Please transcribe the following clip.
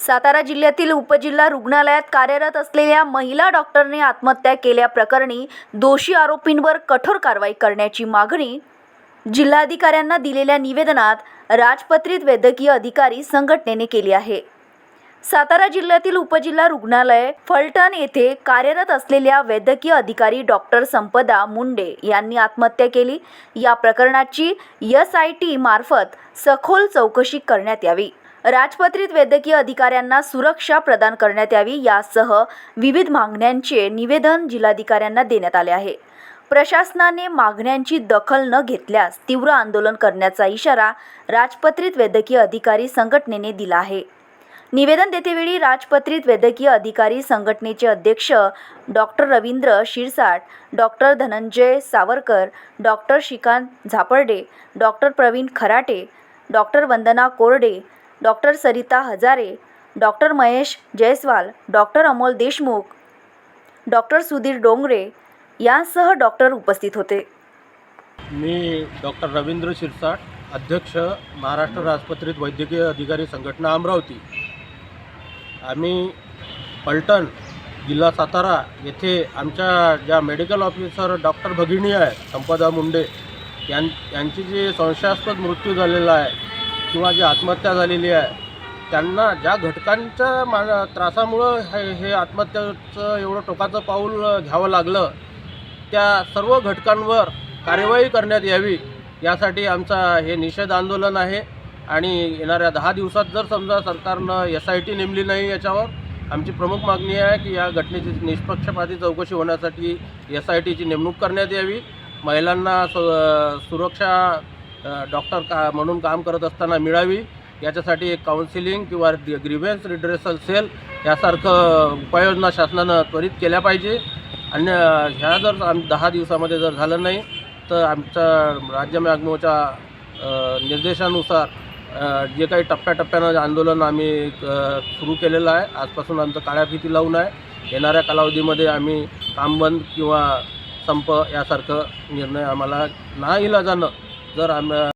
सातारा जिल्ह्यातील उपजिल्हा रुग्णालयात कार्यरत असलेल्या महिला डॉक्टरने आत्महत्या केल्याप्रकरणी दोषी आरोपींवर कठोर कारवाई करण्याची मागणी जिल्हाधिकाऱ्यांना दिलेल्या निवेदनात राजपत्रित वैद्यकीय अधिकारी संघटनेने केली आहे. सातारा जिल्ह्यातील उपजिल्हा रुग्णालय फलटण येथे कार्यरत असलेल्या वैद्यकीय अधिकारी डॉक्टर संपदा मुंडे यांनी आत्महत्या केली. या प्रकरणाची एस आय टी मार्फत सखोल चौकशी करण्यात यावी. राजपत्रित वैद्यकीय अधिकाऱ्यांना सुरक्षा प्रदान करण्यात यावी यासह विविध मागण्यांचे निवेदन जिल्हाधिकाऱ्यांना देण्यात आले आहे. प्रशासनाने मागण्यांची दखल न घेतल्यास तीव्र आंदोलन करण्याचा इशारा राजपत्रित वैद्यकीय अधिकारी संघटनेने दिला आहे. निवेदन देतेवेळी राजपत्रित वैद्यकीय अधिकारी संघटनेचे अध्यक्ष doctor Ravindra Shirsat doctor Dhananjay Savarkar doctor Shrikant Zaparde doctor Pravin Kharate doctor Vandana Korde doctor Sarita Hazare doctor Mahesh Jaiswal doctor Amol Deshmukh doctor Sudhir Dongre यांसह डॉक्टर उपस्थित होते. मी डॉक्टर रवींद्र शिरसाट अध्यक्ष महाराष्ट्र राजपत्रित वैद्यकीय अधिकारी संघटना अमरावती. आम्ही पलटण जिल्हा सातारा येथे आमच्या ज्या मेडिकल ऑफिसर डॉक्टर भगिनी आहेत संपदा मुंडे यां यांची जी संशयास्पद मृत्यू झालेला आहे किंवा जी आत्महत्या झालेली आहे त्यांना ज्या घटकांच्या मा त्रासामुळं हे हे आत्महत्याचं एवढं टोकाचं पाऊल घ्यावं लागलं त्या सर्व घटकांवर कार्यवाही करण्यात यावी यासाठी आमचा हे निषेध आंदोलन आहे. आणि येणाऱ्या दहा दिवसात जर समजा सरकारनं एस आय टी नेमली नाही याच्यावर आमची प्रमुख मागणी आहे की या घटनेची निष्पक्षपाती चौकशी होण्यासाठी एस आय टीची नेमणूक करण्यात यावी. महिलांना सु सुरक्षा डॉक्टर का म्हणून काम करत असताना मिळावी याच्यासाठी एक काउन्सिलिंग किंवा ग्रीव्हन्स रिड्रेसल सेल यासारखं उपाययोजना शासनानं त्वरित केल्या पाहिजे. आणि ह्या जर आम दहा दिवसामध्ये जर झालं नाही तर आमच्या राज्य मॅगमोच्या निर्देशानुसार जे काही टप्प्याटप्प्यानं आंदोलन आम्ही सुरू केलेलं आहे. आजपासून आमचं काळ्या फिती लावून आहे येणाऱ्या कालावधीमध्ये आम्ही कामबंद किंवा संप यासारखं निर्णय आम्हाला ना इलाजानं जर आम